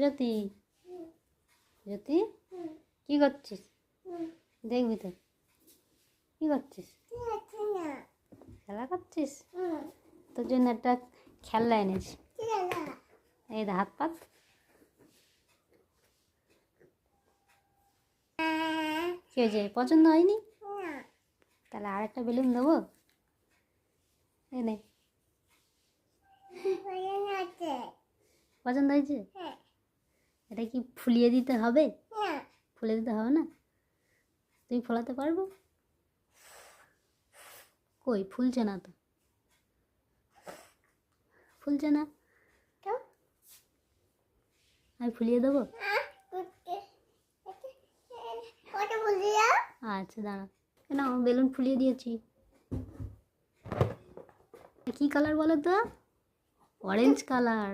জ্যোতি জ্যোতি কি করছিস? দেখবি তো। কি করছিস? খেলা করছিস? তোর জন্য একটা খেলনা এনেছি। এই হাত পাত। কি হয়েছে? পছন্দ হয়নি? তাহলে আর একটা বেলুন দেবো? এই নে। পছন্দ হয়েছে? এটা কি ফুলিয়ে দিতে হবে? ফুলে দিতে হবে না? তুমি ফোলাতে পারব? কই ফুলছে না তো। ফুলছে না? আমি ফুলিয়ে দেবো? আচ্ছা দাঁড়া কেন? বেলুন ফুলিয়ে দিয়েছি। কি কালার বলো তো? Orange colour.